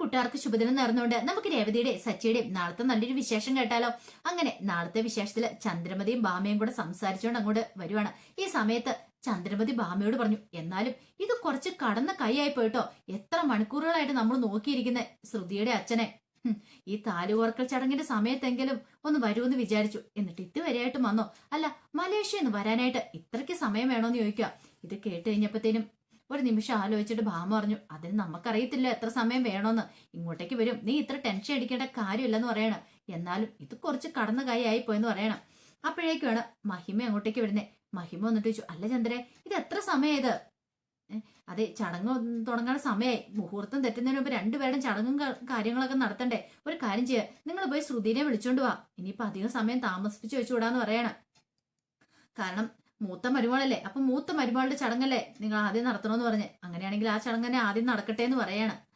കൂട്ടുകാർക്ക് ശുഭദിനം നേർന്നുകൊണ്ട് നമുക്ക് രേവതിയുടെ സച്ചിയുടെയും നാളത്തെ നല്ലൊരു വിശേഷം കേട്ടാലോ? അങ്ങനെ നാളത്തെ വിശേഷത്തിൽ ചന്ദ്രമതിയും ഭാമയും കൂടെ സംസാരിച്ചുകൊണ്ട് അങ്ങോട്ട് വരുവാണ്. ഈ സമയത്ത് ചന്ദ്രമതി ഭാമയോട് പറഞ്ഞു എന്നാലും ഇത് കുറച്ച് കടന്ന കൈയായി പോയിട്ടോ? എത്ര മണിക്കൂറുകളായിട്ട് നമ്മൾ നോക്കിയിരിക്കുന്ന ശ്രുതിയുടെ അച്ഛനെ? ഈ താലുവർക്കൽ ചടങ്ങിന്റെ സമയത്തെങ്കിലും ഒന്ന് വരുമെന്ന് വിചാരിച്ചു. എന്നിട്ട് ഇതുവരെയായിട്ടും വന്നോ? അല്ല മലേഷ്യ എന്ന് വരാനായിട്ട് ഇത്രയ്ക്ക് സമയം വേണോന്ന് ചോദിക്കുക. ഇത് കേട്ട് കഴിഞ്ഞപ്പോഴത്തേനും ഒരു നിമിഷം ആലോചിച്ചിട്ട് ഭാമ പറഞ്ഞു അതിന് നമുക്കറിയത്തില്ല എത്ര സമയം വേണോന്ന്. ഇങ്ങോട്ടേക്ക് വരും. നീ ഇത്ര ടെൻഷൻ അടിക്കേണ്ട കാര്യമില്ലെന്ന് പറയണം. എന്നാലും ഇത് കുറച്ച് കടന്ന കൈയായി പോയെന്ന് പറയണം. അപ്പോഴേക്കുമാണ് മഹിമ അങ്ങോട്ടേക്ക് വരുന്നത് മഹിമ വന്നിട്ട് ചോദിച്ചു അല്ല ചന്ദ്രേ ഇത് എത്ര സമയം ഇത്? അതെ ചടങ്ങ് തുടങ്ങാൻ സമയമായി മുഹൂർത്തം തെറ്റുന്നതിന് മുമ്പ് രണ്ടുപേരും ചടങ്ങും ക- കാര്യങ്ങളൊക്കെ നടത്തണ്ടേ. ഒരു കാര്യം ചെയ്യുക നിങ്ങൾ പോയി ശ്രുതിനെ വിളിച്ചോണ്ട് വാ. ഇനിയിപ്പോ അധികം സമയം താമസിപ്പിച്ച് വെച്ചുകൂടാന്ന് പറയണം. കാരണം മൂത്ത മരുമകളല്ലേ അപ്പൊ മൂത്ത മരുമകളുടെ ചടങ്ങല്ലേ നിങ്ങൾ ആദ്യം നടത്തണമെന്ന് പറഞ്ഞ്. അങ്ങനെയാണെങ്കിൽ ആ ചടങ്ങ് ആദ്യം നടക്കട്ടെ എന്ന് പറയാണ്.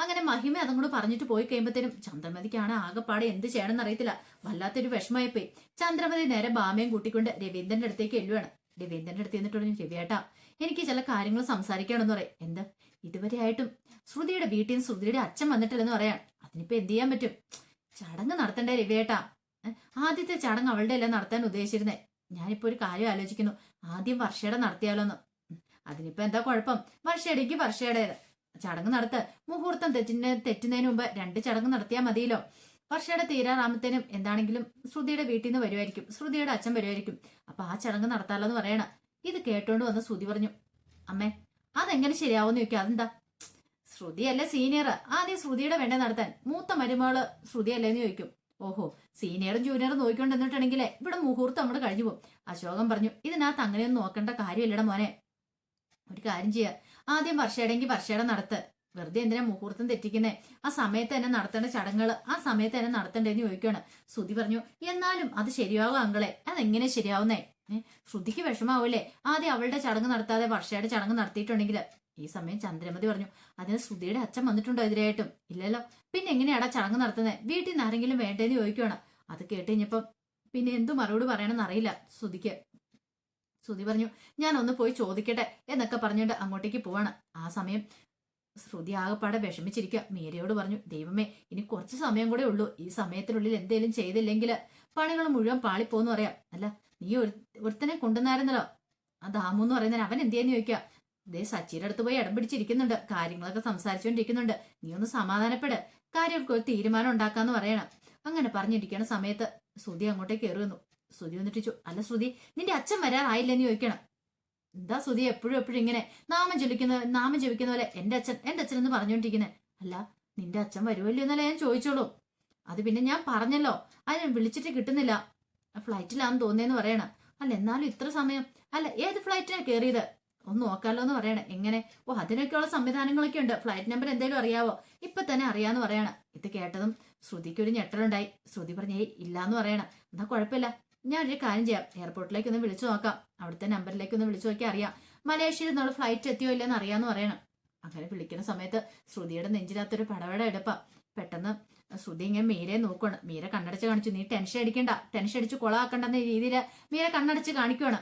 അങ്ങനെ മഹിമ അതും കൂടെ പറഞ്ഞിട്ട് പോയി കഴിയുമ്പോഴത്തേനും ചന്ദ്രമതിക്കാണ് ആകെപ്പാടെ എന്ത് ചെയ്യണമെന്ന് അറിയത്തില്ല. വല്ലാത്തൊരു വിഷമമായി പോയി ചന്ദ്രമതി നേരെ ബാമയും കൂട്ടിക്കൊണ്ട് രവീന്ദ്രന്റെ അടുത്തേക്ക് എല്ലുവാണ് രവീന്ദ്രന്റെ അടുത്ത് എന്നിട്ട് പറഞ്ഞു രവിയേട്ടാ എനിക്ക് ചില കാര്യങ്ങൾ സംസാരിക്കണമെന്ന് പറയും. എന്ത്? ഇതുവരെ ആയിട്ടും? ശ്രുതിയുടെ വീട്ടിൽ നിന്ന് ശ്രുതിയുടെ അച്ഛൻ വന്നിട്ടില്ലെന്ന് പറയാം. അതിനിപ്പോ എന്ത് ചെയ്യാൻ പറ്റും? ചടങ്ങ് നടത്തണ്ടേ രവിയേട്ടാ. ആദ്യത്തെ ചടങ്ങ് അവളുടെ എല്ലാം നടത്താൻ ഉദ്ദേശിച്ചിരുന്നേ? ഞാനിപ്പോ ഒരു കാര്യം ആലോചിക്കുന്നു. ആദ്യം വർഷയുടെ നടത്തിയാലോന്ന്. അതിനിപ്പോ എന്താ കുഴപ്പം? വർഷയുടെക്ക് വർഷയുടെ ചടങ്ങ് നടത്ത് മുഹൂർത്തം തെറ്റിന് തെറ്റുന്നതിന് മുമ്പ് രണ്ട് ചടങ്ങ് നടത്തിയാൽ മതിയല്ലോ. വർഷയുടെ തീരാറാമത്തേനും എന്താണെങ്കിലും ശ്രുതിയുടെ വീട്ടിൽ നിന്ന് വരുമായിരിക്കും ശ്രുതിയുടെ അച്ഛൻ വരുമായിരിക്കും അപ്പൊ ആ ചടങ്ങ് നടത്താലോ എന്ന് പറയണ. ഇത് കേട്ടോണ്ട് വന്ന് ശ്രുതി പറഞ്ഞു അമ്മേ അതെങ്ങനെ ശരിയാവുമെന്ന് ചോദിക്കുക അതെന്താ? ശ്രുതിയല്ലേ സീനിയർ ആദ്യം ശ്രുതിയുടെ വേണ്ട നടത്താൻ. മൂത്ത മരുമകൾ ശ്രുതിയല്ലേന്ന് ചോദിക്കും. ഓഹോ സീനിയറും ജൂനിയറും നോക്കിക്കൊണ്ട് എന്നിട്ടുണ്ടെങ്കിലേ ഇവിടെ മുഹൂർത്തം നമ്മൾ കഴിഞ്ഞു പോകും. അശോകൻ പറഞ്ഞു ഇതിനകത്ത് അങ്ങനെയൊന്നും നോക്കേണ്ട കാര്യമില്ലട മോനെ. ഒരു കാര്യം ചെയ്യുക ആദ്യം വർഷയുടെങ്കിൽ വർഷയുടെ നടത്ത്. വെറുതെ എന്തിനാ മുഹൂർത്തം തെറ്റിക്കുന്നേ? ആ സമയത്ത് തന്നെ നടത്തേണ്ട ചടങ്ങുകൾ ആ സമയത്ത് തന്നെ നടത്തേണ്ടതെന്ന് ചോദിക്കുകയാണ് ശ്രുതി പറഞ്ഞു എന്നാലും അത് ശരിയാവും അങ്കളെ അതെങ്ങനെ ശരിയാവുന്നേ? ശ്രുതിക്ക് വിഷമാവൂലേ ആദ്യം അവളുടെ ചടങ്ങ് നടത്താതെ വർഷയുടെ ചടങ്ങ് നടത്തിയിട്ടുണ്ടെങ്കിൽ ഈ സമയം ചന്ദ്രമതി പറഞ്ഞു അതിന് ശ്രുതിയുടെ അച്ഛൻ വന്നിട്ടുണ്ടോ എതിരായിട്ടും ഇല്ലല്ലോ. പിന്നെ എങ്ങനെയാടാ ചടങ്ങ് നടത്തുന്നത് വീട്ടിൽ നിന്ന് ആരെങ്കിലും വേണ്ടേന്ന് ചോദിക്കുകയാണ് അത് കേട്ട് പിന്നെ എന്തു മറുപടി പറയണമെന്ന് അറിയില്ല ശ്രുതിക്ക്. ശ്രുതി പറഞ്ഞു ഞാൻ ഒന്ന് പോയി ചോദിക്കട്ടെ എന്നൊക്കെ പറഞ്ഞുകൊണ്ട് അങ്ങോട്ടേക്ക് പോവാണ്. ആ സമയം ശ്രുതി ആകെപ്പാടെ വിഷമിച്ചിരിക്കുക. മീരയോട് പറഞ്ഞു ദൈവമേ ഇനി കുറച്ച് സമയം കൂടെ ഉള്ളൂ. ഈ സമയത്തിനുള്ളിൽ എന്തേലും ചെയ്തില്ലെങ്കിൽ പണികൾ മുഴുവൻ പാളിപ്പോന്ന് പറയാം. അല്ല നീ ഒരു ഒരുത്തനെ കൊണ്ടുവന്നായിരുന്നല്ലോ. ആ ദാമു എന്ന് പറയുന്നതിന് അവൻ എന്തിയെന്ന് ചോദിക്കുക? ദേ സച്ചിയുടെ അടുത്ത് പോയി ഇടം പിടിച്ചിരിക്കുന്നുണ്ട്. കാര്യങ്ങളൊക്കെ സംസാരിച്ചുകൊണ്ടിരിക്കുന്നുണ്ട്. നീ ഒന്ന് സമാധാനപ്പെട്. കാര്യങ്ങൾക്ക് ഒരു തീരുമാനം ഉണ്ടാക്കാന്ന് പറയണം. അങ്ങനെ പറഞ്ഞിരിക്കണ സമയത്ത് ശ്രുതി അങ്ങോട്ടേക്ക് കയറി വന്നു. ശ്രുതി വന്നിട്ട് ചോ അല്ല ശ്രുതി നിന്റെ അച്ഛൻ വരാറായില്ലെന്ന് ചോദിക്കണം. എന്താ ശ്രുതി എപ്പോഴും എപ്പോഴും ഇങ്ങനെ നാമം ചൊല്ലിക്കുന്ന നാമം ജപിക്കുന്ന പോലെ എന്റെ അച്ഛൻ എന്റെ അച്ഛൻ എന്ന് പറഞ്ഞുകൊണ്ടിരിക്കുന്നത് അല്ല നിന്റെ അച്ഛൻ വരുമല്ലോ എന്നല്ലേ ഞാൻ ചോദിച്ചോളൂ. അത് പിന്നെ ഞാൻ പറഞ്ഞല്ലോ. അതിനെ വിളിച്ചിട്ട് കിട്ടുന്നില്ല. ഫ്ലൈറ്റിലാന്ന് തോന്നിയെന്ന് പറയണം. അല്ല എന്നാലും ഇത്ര സമയം. അല്ല ഏത് ഫ്ലൈറ്റിനാണ് കയറിയത്? ഒന്ന് നോക്കാലോ എന്ന് പറയണേ. എങ്ങനെ? ഓ അതിനൊക്കെയുള്ള സംവിധാനങ്ങളൊക്കെ ഉണ്ട്. ഫ്ലൈറ്റ് നമ്പർ എന്തെങ്കിലും അറിയാവോ? ഇപ്പൊ തന്നെ അറിയാന്ന് പറയണം. ഇത് കേട്ടതും ശ്രുതിക്ക് ഒരു ഞെട്ടലുണ്ടായി. ശ്രുതി പറഞ്ഞേ ഇല്ലാന്ന് പറയണം. എന്നാ കുഴപ്പമില്ല. ഞാൻ ഒരു കാര്യം ചെയ്യാം. എയർപോർട്ടിലേക്ക് ഒന്ന് വിളിച്ചു നോക്കാം. അവിടുത്തെ നമ്പറിലേക്ക് ഒന്ന് വിളിച്ചു നോക്കി അറിയാം. മലേഷ്യയിൽ നിന്നുള്ള ഫ്ലൈറ്റ് എത്തിയോ ഇല്ലെന്ന് അറിയാന്ന് പറയണം. അങ്ങനെ വിളിക്കുന്ന സമയത്ത് ശ്രുതിയുടെ നെഞ്ചിനകത്തൊരു പടവട എടുപ്പാ. പെട്ടെന്ന് ശ്രുതി ഇങ്ങനെ മീരെ നോക്കുകയാണ് മീര കണ്ണടച്ച് കാണിച്ചു. നീ ടെൻഷൻ അടിക്കണ്ട. ടെൻഷൻ അടിച്ച് കൊളാക്കണ്ടെന്ന രീതിയിൽ മീര കണ്ണടച്ച് കാണിക്കുവാണ്.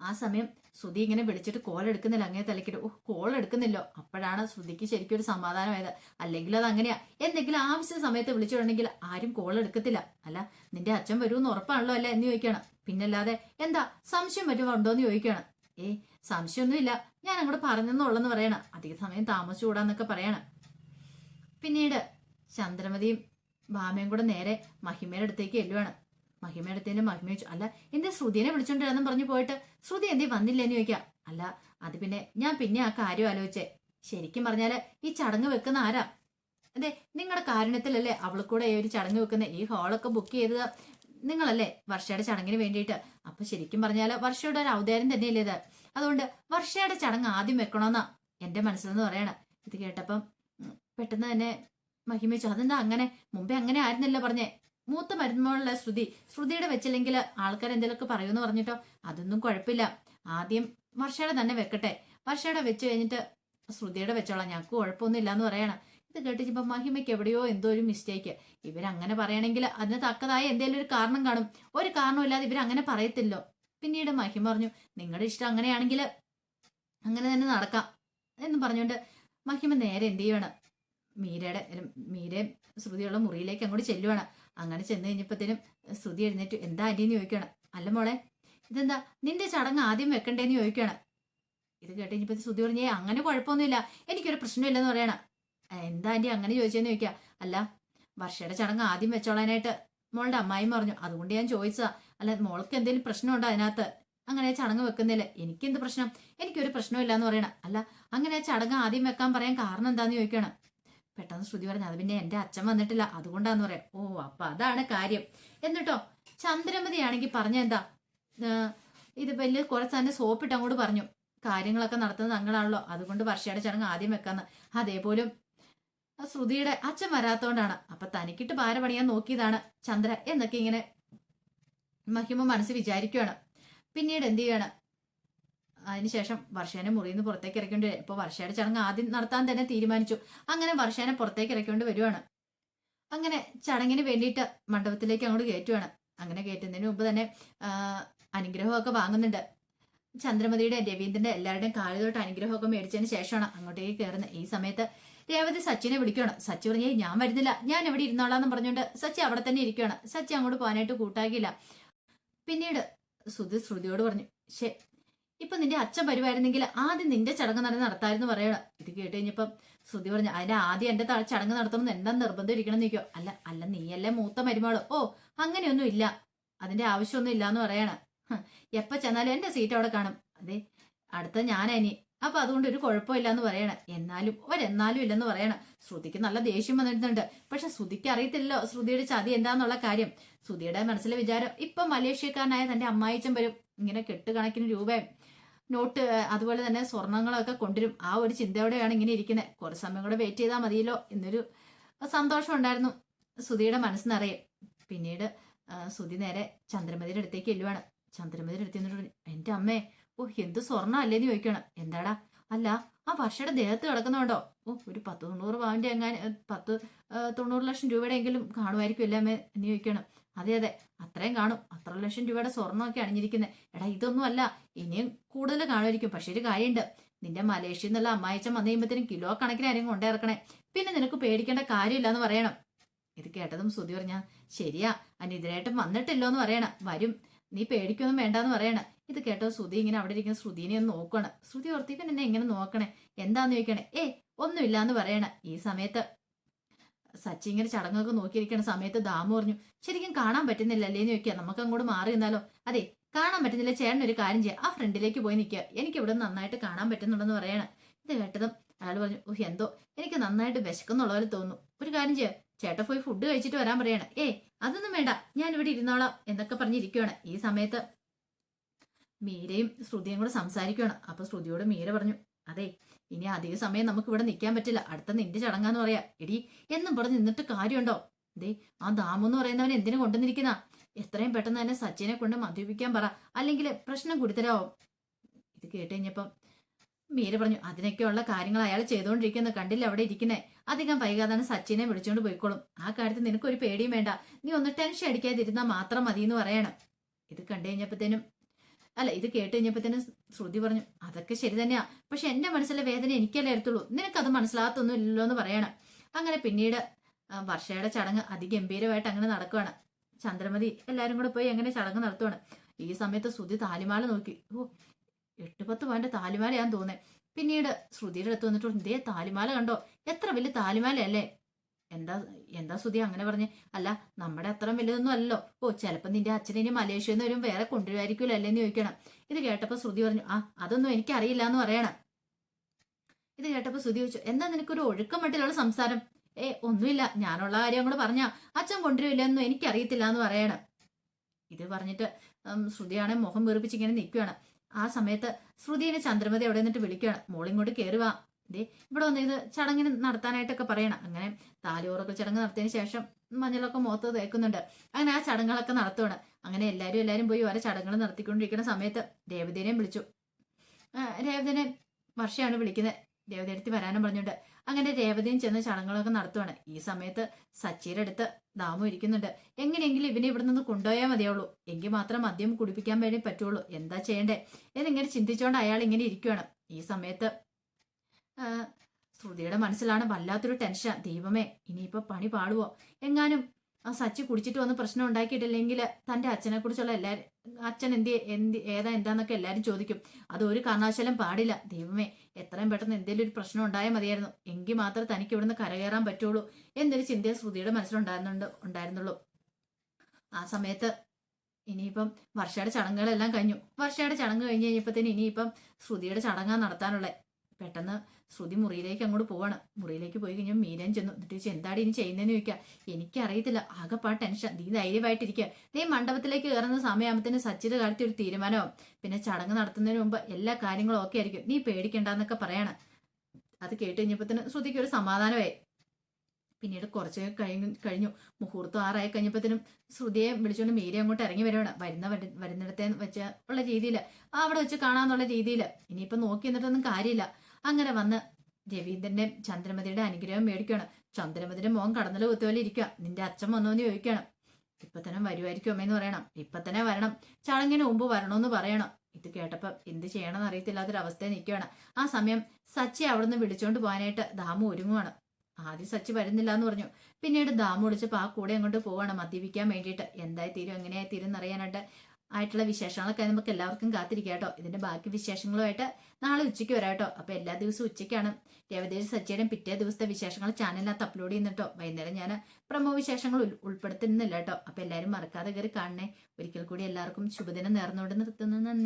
ആ സമയം ശ്രുതി ഇങ്ങനെ വിളിച്ചിട്ട് കോൾ എടുക്കുന്നില്ല. അങ്ങനെ തലക്കിട്ട് ഓ കോൾ എടുക്കുന്നില്ലോ. അപ്പോഴാണ് ശ്രുതിക്ക് ശരിക്കും ഒരു സമാധാനമായത്. അല്ലെങ്കിൽ അത് അങ്ങനെയാ. എന്തെങ്കിലും ആവശ്യ സമയത്ത് വിളിച്ചിട്ടുണ്ടെങ്കിൽ ആരും കോൾ എടുക്കത്തില്ല. അല്ല നിന്റെ അച്ഛൻ വരുമെന്ന് ഉറപ്പാണല്ലോ അല്ല? എന്ന് ചോദിക്കണം പിന്നല്ലാതെ എന്താ? സംശയം വരും ഉണ്ടോന്ന് ചോദിക്കണം ഏ സംശയമൊന്നുമില്ല. ഞാൻ അങ്ങോട്ട് പറഞ്ഞെന്നുള്ളെന്ന് പറയണം. അധിക സമയം താമസിച്ചുകൂടാന്നൊക്കെ പറയണം. പിന്നീട് ചന്ദ്രമതിയും ഭാമയും കൂടെ നേരെ മഹിമയുടെ അടുത്തേക്ക് എല്ലുവാണ് മഹിമയുടെ അടുത്തേന് മഹിമ ചോദിച്ചു അല്ല എന്റെ ശ്രുതിനെ വിളിച്ചോണ്ടിരാന്നും പറഞ്ഞു പോയിട്ട് ശ്രുതി എന്തേ വന്നില്ലെന്ന് ചോദിക്കാം. അല്ല അത് പിന്നെ ഞാൻ പിന്നെ ആ കാര്യം ആലോചിച്ചേ. ശരിക്കും പറഞ്ഞാൽ ഈ ചടങ്ങ് വെക്കുന്ന ആരാ? അതെ നിങ്ങളുടെ കാരുണ്യത്തിലല്ലേ അവൾക്കൂടെ കൂടെ ഈ ഒരു ചടങ്ങ് വെക്കുന്ന? ഈ ഹാളൊക്കെ ബുക്ക് ചെയ്തത് നിങ്ങളല്ലേ വർഷയുടെ ചടങ്ങിന് വേണ്ടിയിട്ട്? അപ്പൊ ശരിക്കും പറഞ്ഞാൽ വർഷയുടെ ഒരു ഔദാര്യം തന്നെയല്ലേ ഇത്. അതുകൊണ്ട് വർഷയുടെ ചടങ്ങ് ആദ്യം വെക്കണമെന്നാ എന്റെ മനസ്സിലെന്ന് പറയണം. ഇത് കേട്ടപ്പം പെട്ടെന്ന് തന്നെ മഹിമ ചോദിച്ചു അതെന്താ അങ്ങനെ? മുമ്പേ അങ്ങനെ ആയിരുന്നല്ലോ പറഞ്ഞേ. മൂത്ത മരുമോളുള്ള ശ്രുതി ശ്രുതിയുടെ വെച്ചില്ലെങ്കിൽ ആൾക്കാർ എന്തെങ്കിലുമൊക്കെ പറയുമെന്ന് പറഞ്ഞിട്ടോ? അതൊന്നും കുഴപ്പമില്ല. ആദ്യം വർഷയുടെ തന്നെ വെക്കട്ടെ. വർഷയുടെ വെച്ച് കഴിഞ്ഞിട്ട് ശ്രുതിയുടെ വെച്ചോളാം. ഞങ്ങൾക്ക് കുഴപ്പമൊന്നും ഇല്ലാന്ന് പറയണം. ഇത് കേട്ടിപ്പോ മഹിമയ്ക്ക് എവിടെയോ എന്തോ ഒരു മിസ്റ്റേക്ക് ഇവരങ്ങനെ പറയണമെങ്കിൽ അതിന് തക്കതായ എന്തെങ്കിലും ഒരു കാരണം കാണും. ഒരു കാരണമില്ലാതെ ഇവരങ്ങനെ പറയത്തില്ലോ. പിന്നീട് മഹിമ പറഞ്ഞു നിങ്ങളുടെ ഇഷ്ടം അങ്ങനെയാണെങ്കിൽ അങ്ങനെ തന്നെ നടക്കാം എന്ന് പറഞ്ഞുകൊണ്ട് മഹിമ നേരെ എന്ത് ചെയ്യണം? മീരയുടെ മീരയും ശ്രുതിയുള്ള മുറിയിലേക്ക് അങ്ങോട്ട് ചെല്ലുവാണ്. അങ്ങനെ ചെന്ന് കഴിഞ്ഞപ്പോഴത്തേനും ശ്രുതി എഴുന്നേറ്റ് എന്താ ആന്റിന്ന് ചോദിക്കണം അല്ല മോളെ ഇതെന്താ? നിന്റെ ചടങ്ങ് ആദ്യം വെക്കണ്ടേന്ന് ചോദിക്കണം ഇത് കേട്ട് കഴിഞ്ഞപ്പോൾ ശ്രുതി പറഞ്ഞേ അങ്ങനെ കുഴപ്പമൊന്നുമില്ല. എനിക്കൊരു പ്രശ്നമില്ലെന്ന് പറയണം. "ആ, എന്താ ആന്റി അങ്ങനെ ചോദിച്ചെന്ന് ചോദിക്കുക? അല്ല വർഷയുടെ ചടങ്ങ് ആദ്യം വെച്ചോളാനായിട്ട് മോളുടെ അമ്മായിയും പറഞ്ഞു. അതുകൊണ്ട് ഞാൻ ചോദിച്ചതാ. അല്ല മോൾക്ക് എന്തെങ്കിലും പ്രശ്നമുണ്ടോ അതിനകത്ത്? അങ്ങനെ ചടങ്ങ് വെക്കുന്നില്ല. എനിക്കെന്ത് പ്രശ്നം? എനിക്കൊരു പ്രശ്നമില്ല എന്ന് പറയണം. അല്ല അങ്ങനെ ചടങ്ങ് ആദ്യം വെക്കാൻ പറയാൻ കാരണം എന്താന്ന് ചോദിക്കണം പെട്ടെന്ന് ശ്രുതി പറഞ്ഞു അത് പിന്നെ എന്റെ അച്ഛൻ വന്നിട്ടില്ല. അതുകൊണ്ടാന്ന് പറയാം. ഓ അപ്പൊ അതാണ് കാര്യം. എന്നിട്ടോ ചന്ദ്രമതി ആണെങ്കിൽ പറഞ്ഞ എന്താ? ഇത് വലിയ കുറച്ച് തന്നെ സോപ്പിട്ട് അങ്ങോട്ട് പറഞ്ഞു. കാര്യങ്ങളൊക്കെ നടത്തുന്നത് അങ്ങളാണല്ലോ അതുകൊണ്ട് വർഷയുടെ ചടങ്ങ് ആദ്യം വെക്കാന്ന്. അതേപോലും ശ്രുതിയുടെ അച്ഛൻ വരാത്തോണ്ടാണ്. അപ്പൊ തനിക്കിട്ട് പാര പണിയാൻ നോക്കിയതാണ് ചന്ദ്ര എന്നൊക്കെ ഇങ്ങനെ മഹിമ മനസ്സ് വിചാരിക്കുകയാണ് പിന്നീട് എന്ത് ചെയ്യാണ്? അതിനുശേഷം വർഷേനെ മുറിയിൽ നിന്ന് പുറത്തേക്ക് ഇറക്കേണ്ടി വരും. ഇപ്പൊ വർഷയുടെ ചടങ്ങ് ആദ്യം നടത്താൻ തന്നെ തീരുമാനിച്ചു. അങ്ങനെ വർഷേനെ പുറത്തേക്ക് ഇറക്കേണ്ടി വരുവാണ്. അങ്ങനെ ചടങ്ങിന് വേണ്ടിയിട്ട് മണ്ഡപത്തിലേക്ക് അങ്ങോട്ട് കയറ്റുവാണ്. അങ്ങനെ കയറ്റുന്നതിന് മുമ്പ് തന്നെ അനുഗ്രഹമൊക്കെ വാങ്ങുന്നുണ്ട്. ചന്ദ്രമതിയുടെ രവീന്ദ്രന്റെ എല്ലാവരുടെയും കാലുതൊട്ട് അനുഗ്രഹമൊക്കെ മേടിച്ചതിന് ശേഷമാണ് അങ്ങോട്ടേക്ക് കയറുന്നത്. ഈ സമയത്ത് രേവതി സച്ചിനെ വിളിക്കണം സച്ചി പറഞ്ഞേ ഞാൻ വരുന്നില്ല. ഞാൻ എവിടെ ഇരുന്നോളാന്ന് പറഞ്ഞുകൊണ്ട് സച്ചി അവിടെ തന്നെ ഇരിക്കുകയാണ്. സച്ചി അങ്ങോട്ട് പോകാനായിട്ട് കൂട്ടാക്കിയില്ല. പിന്നീട് ശ്രുതി ശ്രുതിയോട് പറഞ്ഞു ശേ ഇപ്പൊ നിന്റെ അച്ഛൻ വരുമായിരുന്നെങ്കിൽ ആദ്യം നിന്റെ ചടങ്ങ് നടന്ന് നടത്തായിരുന്നു പറയണം. ഇത് കേട്ട് കഴിഞ്ഞപ്പം ശ്രുതി പറഞ്ഞു അതിന് ആദ്യം എന്റെ ചടങ്ങ് നടത്തണം എന്താ നിർബന്ധം ഇരിക്കണം ചോദിക്കോ അല്ല അല്ല നീയല്ലേ മൂത്ത മരുമകൾ? ഓ അങ്ങനെയൊന്നും ഇല്ല. അതിന്റെ ആവശ്യമൊന്നും ഇല്ല എന്ന് പറയണം എപ്പ ചെന്നാലും എന്റെ സീറ്റ് അവിടെ കാണും. അതെ അടുത്ത ഞാനനി അപ്പൊ അതുകൊണ്ട് ഒരു കുഴപ്പമില്ല എന്ന് പറയണം. എന്നാലും ഒരെന്നാലും ഇല്ലെന്ന് പറയണം. ശ്രുതിക്ക് നല്ല ദേഷ്യം വന്നിരുന്നുണ്ട്. പക്ഷെ ശ്രുതിക്ക് അറിയത്തില്ലല്ലോ ശ്രുതിയുടെ ചതി എന്താന്നുള്ള കാര്യം. ശ്രുതിയുടെ മനസ്സിലെ വിചാരം ഇപ്പൊ മലേഷ്യക്കാരനായ തന്റെ അമ്മായിച്ചൻ വരും. ഇങ്ങനെ കെട്ടുകണക്കിന് രൂപയും നോട്ട് അതുപോലെ തന്നെ സ്വർണങ്ങളൊക്കെ കൊണ്ടുവരും. ആ ഒരു ചിന്തയോടെയാണ് ഇങ്ങനെ ഇരിക്കുന്നത്? കുറച്ച് സമയം കൂടെ വെയിറ്റ് ചെയ്താൽ മതിയല്ലോ എന്നൊരു സന്തോഷം ഉണ്ടായിരുന്നു. സുധിയുടെ മനസ്സിനറിയും പിന്നീട് സുധി നേരെ ചന്ദ്രമതിയുടെ അടുത്തേക്ക് ചെല്ലുവാണ്. ചന്ദ്രമതിയുടെ അടുത്ത് നിന്നിട്ട് എന്റെ അമ്മേ ഓ എന്ത് സ്വർണം അല്ലേന്ന് ചോദിക്കണം എന്താടാ? അല്ല ആ വർഷയുടെ ദേഹത്ത് കിടക്കുന്നുണ്ടോ ഓ ഒരു പത്ത് തൊണ്ണൂറ് പവന്റെ എങ്ങാൻ പത്ത് തൊണ്ണൂറ് ലക്ഷം രൂപയുടെ എങ്കിലും കാണുമായിരിക്കും അല്ലേ അമ്മേ? എന്ന് ചോദിക്കണം അതെ അതെ. അത്രയും കാണും. അത്ര ലക്ഷം രൂപയുടെ സ്വർണമൊക്കെ അണിഞ്ഞിരിക്കുന്നത് എടാ ഇതൊന്നും അല്ല ഇനിയും കൂടുതൽ കാണുമായിരിക്കും. പക്ഷെ ഒരു കാര്യമുണ്ട്. നിന്റെ മലേഷ്യയിൽ നിന്നുള്ള അമ്മായിച്ചൻ വന്നു കഴിയുമ്പോഴത്തേനും കിലോ കണക്കിന് ആരെയും കൊണ്ടിറക്കണേ പിന്നെ നിനക്ക് പേടിക്കേണ്ട കാര്യമില്ല എന്ന് പറയണം. ഇത് കേട്ടതും ശ്രുതി പറഞ്ഞ ശരിയാ അനിതരായിട്ടും വന്നിട്ടില്ലോ എന്ന് പറയണം. വരും. നീ പേടിക്കൊന്നും വേണ്ടെന്ന് പറയണം. ഇത് കേട്ടോ ശ്രുതി ഇങ്ങനെ അവിടെ ഇരിക്കുന്ന ശ്രുതിനെ ഒന്ന് നോക്കണം ശ്രുതി ഓർത്തിക്കൻ എന്നെ എങ്ങനെ നോക്കണേ. എന്താന്ന് ചോദിക്കണേ? ഏ ഒന്നുമില്ല എന്ന് പറയണ. ഈ സമയത്ത് സച്ചി ഇങ്ങനെ ചടങ്ങൊക്കെ നോക്കിയിരിക്കുന്ന സമയത്ത് ദാമു പറഞ്ഞു ശരിക്കും കാണാൻ പറ്റുന്നില്ല അല്ലേന്ന് ചോദിക്കുക നമുക്ക് അങ്ങോട്ട് മാറി നിന്നാലോ? അതെ കാണാൻ പറ്റുന്നില്ല. ചേട്ടൻ ഒരു കാര്യം ചെയ്യാം. ആ ഫ്രണ്ടിലേക്ക് പോയി നിൽക്കുക എനിക്ക് ഇവിടെ നന്നായിട്ട് കാണാൻ പറ്റുന്നുണ്ടെന്ന് പറയണം. ഇത് കേട്ടതും അയാൾ പറഞ്ഞു ഓഹ് എന്തോ? എനിക്ക് നന്നായിട്ട് വിശക്കുന്നുള്ള പോലെ തോന്നുന്നു. ഒരു കാര്യം ചെയ്യാം. ചേട്ടൻ പോയി ഫുഡ് കഴിച്ചിട്ട് വരാൻ പറയണം. ഏ അതൊന്നും വേണ്ട. ഞാൻ ഇവിടെ ഇരുന്നോളാം. എന്നൊക്കെ പറഞ്ഞിരിക്കുകയാണ് ഈ സമയത്ത് മീരയും ശ്രുതിയും കൂടെ സംസാരിക്കുകയാണ് അപ്പൊ ശ്രുതിയോട് മീര പറഞ്ഞു അതെ ഇനി അധിക സമയം നമുക്ക് ഇവിടെ നിൽക്കാൻ പറ്റില്ല. അടുത്ത നിന്റെ ചടങ്ങാന്ന് പറയാ. എടി എന്നും പറഞ്ഞ് നിന്നിട്ട് കാര്യമുണ്ടോ? ദേ ആ ദാമു എന്ന് പറയുന്നവൻ എന്തിനു കൊണ്ടുവന്നിരിക്കുന്ന? എത്രയും പെട്ടെന്ന് തന്നെ സച്ചിനെ കൊണ്ട് മദ്യപിക്കാൻ പറ. അല്ലെങ്കിൽ പ്രശ്നം കൊടുത്തരാവും ഇത് കേട്ട് കഴിഞ്ഞപ്പം മീര പറഞ്ഞു അതിനൊക്കെയുള്ള കാര്യങ്ങൾ അയാൾ ചെയ്തുകൊണ്ടിരിക്കുന്നത് കണ്ടില്ല അവിടെ ഇരിക്കുന്നേ? അധികം വൈകാതെ സച്ചിനെ വിളിച്ചുകൊണ്ട് പോയിക്കോളും. ആ കാര്യത്തിൽ നിനക്കൊരു പേടിയും വേണ്ട. നീ ഒന്ന് ടെൻഷൻ അടിക്കാതിരുന്നാൽ മാത്രം മതി എന്ന് പറയണം. ഇത് കണ്ടു കഴിഞ്ഞപ്പോഴത്തേനും അല്ല ഇത് കേട്ട് കഴിഞ്ഞപ്പോഴത്തേനും ശ്രുതി പറഞ്ഞു അതൊക്കെ ശരി തന്നെയാ. പക്ഷെ എന്റെ മനസ്സിലെ വേദന എനിക്കല്ലേ എടുത്തുള്ളൂ നിനക്കത് മനസ്സിലാകത്തൊന്നും ഇല്ലല്ലോ എന്ന് പറയണം. അങ്ങനെ പിന്നീട് വർഷയുടെ ചടങ്ങ് അതിഗംഭീരമായിട്ട് അങ്ങനെ നടക്കുകയാണ് ചന്ദ്രമതി എല്ലാരും കൂടെ പോയി അങ്ങനെ ചടങ്ങ് നടത്തുവാണ്. ഈ സമയത്ത് ശ്രുതി താലിമാല നോക്കി. ഓ എട്ട് പത്ത് പവന്റെ താലിമാലയാന്ന് തോന്നേ. പിന്നീട് ശ്രുതിയുടെ അടുത്ത് വന്നിട്ട് ഇതേ താലിമാല കണ്ടോ? എത്ര വലിയ താലിമാലയല്ലേ? എന്താ എന്താ സുധി അങ്ങനെ പറഞ്ഞ്? അല്ല നമ്മുടെ അത്ര വലുതൊന്നും അല്ലല്ലോ. ഓ ചിലപ്പോ നിന്റെ അച്ഛനെ മലേഷ്യയിൽ നിന്ന് വരും വേറെ കൊണ്ടുവരുമായിരിക്കുമല്ലോ അല്ലേന്ന് ചോദിക്കണം. ഇത് കേട്ടപ്പോൾ ശ്രുതി പറഞ്ഞു ആ അതൊന്നും എനിക്കറിയില്ല എന്ന് പറയണം. ഇത് കേട്ടപ്പോൾ ശ്രുതി ചോദിച്ചു എന്താ നിനക്കൊരു ഒഴുക്കം മട്ടിലുള്ള സംസാരം? ഏ ഒന്നുമില്ല ഞാനുള്ള കാര്യം കൂടെ പറഞ്ഞ അച്ഛൻ കൊണ്ടുവരില്ലെന്നും എനിക്കറിയത്തില്ല എന്ന് പറയണം. ഇത് പറഞ്ഞിട്ട് ശ്രുതിയാണെ മുഖം വീർപ്പിച്ച് ഇങ്ങനെ നിൽക്കുകയാണ് ആ സമയത്ത് ശ്രുതിനെ ചന്ദ്രമതി അവിടെ നിന്നിട്ട് വിളിക്കുകയാണ് മോളിങ്ങോട്ട് കയറി വാ ദേ ഇവിടെ വന്ന് ഇത് ചടങ്ങിന് നടത്താനായിട്ടൊക്കെ പറയണം. അങ്ങനെ താലിയോറൊക്കെ ചടങ്ങ് നടത്തിയതിന് ശേഷം മഞ്ഞളൊക്കെ മുഖത്ത് തേക്കുന്നുണ്ട്. അങ്ങനെ ആ ചടങ്ങുകളൊക്കെ നടത്തുകയാണ് അങ്ങനെ എല്ലാവരും എല്ലാവരും പോയി ഓരോ ചടങ്ങുകൾ നടത്തിക്കൊണ്ടിരിക്കുന്ന സമയത്ത് രേവതിനെയും വിളിച്ചു. രേവതിനെ വർഷയാണ് വിളിക്കുന്നത്. രേവതി അടുത്ത് വരാനും പറഞ്ഞുണ്ട്. അങ്ങനെ രേവതിയും ചെന്ന് ചടങ്ങുകളൊക്കെ നടത്തുവാണ്. ഈ സമയത്ത് സച്ചിയുടെ അടുത്ത് ദാമു ഇരിക്കുന്നുണ്ട്. എങ്ങനെയെങ്കിലും ഇവനെ ഇവിടെ നിന്ന് കൊണ്ടുപോയാൽ മതിയുള്ളൂ എങ്കിൽ മാത്രം മദ്യം കുടിപ്പിക്കാൻ വേണ്ടി പറ്റുള്ളൂ. എന്താ ചെയ്യണ്ടേ? എന്നിങ്ങനെ ചിന്തിച്ചുകൊണ്ട് അയാൾ ഇങ്ങനെ ഇരിക്കുവാണ്. ഈ സമയത്ത് ശ്രുതിയുടെ മനസ്സിലാണ് വല്ലാത്തൊരു ടെൻഷൻ ദൈവമേ ഇനിയിപ്പോ പണി പാടുവോ? എങ്ങാനും ആ സച്ചി കുടിച്ചിട്ട് വന്ന് പ്രശ്നം ഉണ്ടാക്കിയിട്ടില്ലെങ്കിൽ തന്റെ അച്ഛനെ കുറിച്ചുള്ള എല്ലാരും അച്ഛൻ എന്ത് എന്ത് ഏതാ എന്താന്നൊക്കെ എല്ലാരും ചോദിക്കും. അത് ഒരു കാരണവശാലും പാടില്ല. ദൈവമേ എത്രയും പെട്ടെന്ന് എന്തെങ്കിലും ഒരു പ്രശ്നം ഉണ്ടായാൽ മതിയായിരുന്നു. എങ്കിൽ മാത്രമേ തനിക്ക് ഇവിടുന്ന് കരകയറാൻ പറ്റുള്ളൂ എന്നൊരു ചിന്തയെ ശ്രുതിയുടെ മനസ്സിലുണ്ടായിരുന്നുണ്ട് ഉണ്ടായിരുന്നുള്ളൂ. ആ സമയത്ത് ഇനിയിപ്പം വർഷയുടെ ചടങ്ങുകളെല്ലാം കഴിഞ്ഞു. വർഷയുടെ ചടങ്ങ് കഴിഞ്ഞ് കഴിഞ്ഞപ്പോഴത്തേന് ഇനിയിപ്പം ശ്രുതിയുടെ ചടങ്ങാണ് നടത്താനുള്ളത് പെട്ടെന്ന് ശ്രുതി മുറിയിലേക്ക് അങ്ങോട്ട് പോവാണ്. മുറിയിലേക്ക് പോയി കഴിഞ്ഞാൽ മീരൻ ചെന്നു. എന്നിട്ട് ചോദിച്ചു എന്താണ് ഇനി ചെയ്യുന്നതെന്ന് ചോദിക്കുക എനിക്കറിയത്തില്ല. ആകെപ്പാ ടെൻഷൻ. നീ ധൈര്യമായിട്ടിരിക്കുക നീ മണ്ഡപത്തിലേക്ക് കയറുന്ന സമയമാകുമ്പത്തേന് സച്ചിയുടെ കാര്യത്തിൽ ഒരു തീരുമാനവും പിന്നെ ചടങ്ങ് നടത്തുന്നതിന് മുമ്പ് എല്ലാ കാര്യങ്ങളും ഓക്കെ ആയിരിക്കും. നീ പേടിക്കണ്ടെന്നൊക്കെ പറയാണ്. അത് കേട്ട് കഴിഞ്ഞപ്പോഴത്തേന് ശ്രുതിക്ക് ഒരു സമാധാനമായി. പിന്നീട് കുറച്ച് കഴിഞ്ഞു കഴിഞ്ഞു. മുഹൂർത്തം ആറായി കഴിഞ്ഞപ്പോഴത്തേനും ശ്രുതിയെ വിളിച്ചുകൊണ്ട് മീര അങ്ങോട്ട് ഇറങ്ങി വരുവാണ്. വരുന്ന വരു- വരുന്നിടത്തെ വെച്ച ഉള്ള രീതിയിൽ അവിടെ വെച്ച് കാണാന്നുള്ള രീതിയിൽ ഇനിയിപ്പോൾ നോക്കി നിന്നിട്ടൊന്നും കാര്യമില്ല. അങ്ങനെ വന്ന് രവീന്ദ്രന്റെ ചന്ദ്രമതിയുടെ അനുഗ്രഹം മേടിക്കണം ചന്ദ്രമതിയുടെ മോൻ കടന്നൽ കുത്തുപോലെ ഇരിക്കുക നിന്റെ അച്ഛൻ വന്നോന്ന് ചോദിക്കണം ഇപ്പൊ തന്നെ വരുമായിരിക്കും അമ്മയെന്ന് പറയണം. ഇപ്പൊ തന്നെ വരണം. ചടങ്ങിന് മുമ്പ് വരണമെന്ന് പറയണം. ഇത് കേട്ടപ്പോ എന്ത് ചെയ്യണമെന്ന് അറിയത്തില്ലാത്തൊരവസ്ഥയിൽ നിൽക്കുകയാണ്. ആ സമയം സച്ചി അവിടുന്ന് വിളിച്ചോണ്ട് പോകാനായിട്ട് ദാമു ഒരുങ്ങുവാണ്. ആദ്യം സച്ചി വരുന്നില്ല എന്ന് പറഞ്ഞു. പിന്നീട് ദാമു വിളിച്ചപ്പോൾ ആ കൂടെ അങ്ങോട്ട് പോവാണ് മദ്യപിക്കാൻ വേണ്ടിയിട്ട്. എന്തായി തീരും എങ്ങനെയായി തീരും എന്നറിയാനായിട്ട് ആയിട്ടുള്ള വിശേഷങ്ങളൊക്കെ നമുക്ക് എല്ലാവർക്കും കാത്തിരിക്കാം കേട്ടോ. ഇതിന്റെ ബാക്കി വിശേഷങ്ങളുമായിട്ട് നാളെ ഉച്ചയ്ക്ക് വരാം കേട്ടോ. അപ്പൊ എല്ലാ ദിവസവും ഉച്ചയ്ക്കാണ്. രവതേജ് സച്ചിയുടെ പിറ്റേ ദിവസത്തെ വിശേഷങ്ങൾ ചാനലിനകത്ത് അപ്ലോഡ് ചെയ്യുന്നുട്ടോ വൈകുന്നേരം ഞാൻ പ്രമോ വിശേഷങ്ങൾ ഉൾ- ഉൾപ്പെടുത്തുന്നില്ല കേട്ടോ. അപ്പൊ എല്ലാവരും മറക്കാതെ കയറി കാണണേ. ഒരിക്കൽ കൂടി എല്ലാവർക്കും ശുഭദിനം നേർന്നുകൊണ്ട് നിർത്തുന്നു. നന്ദി.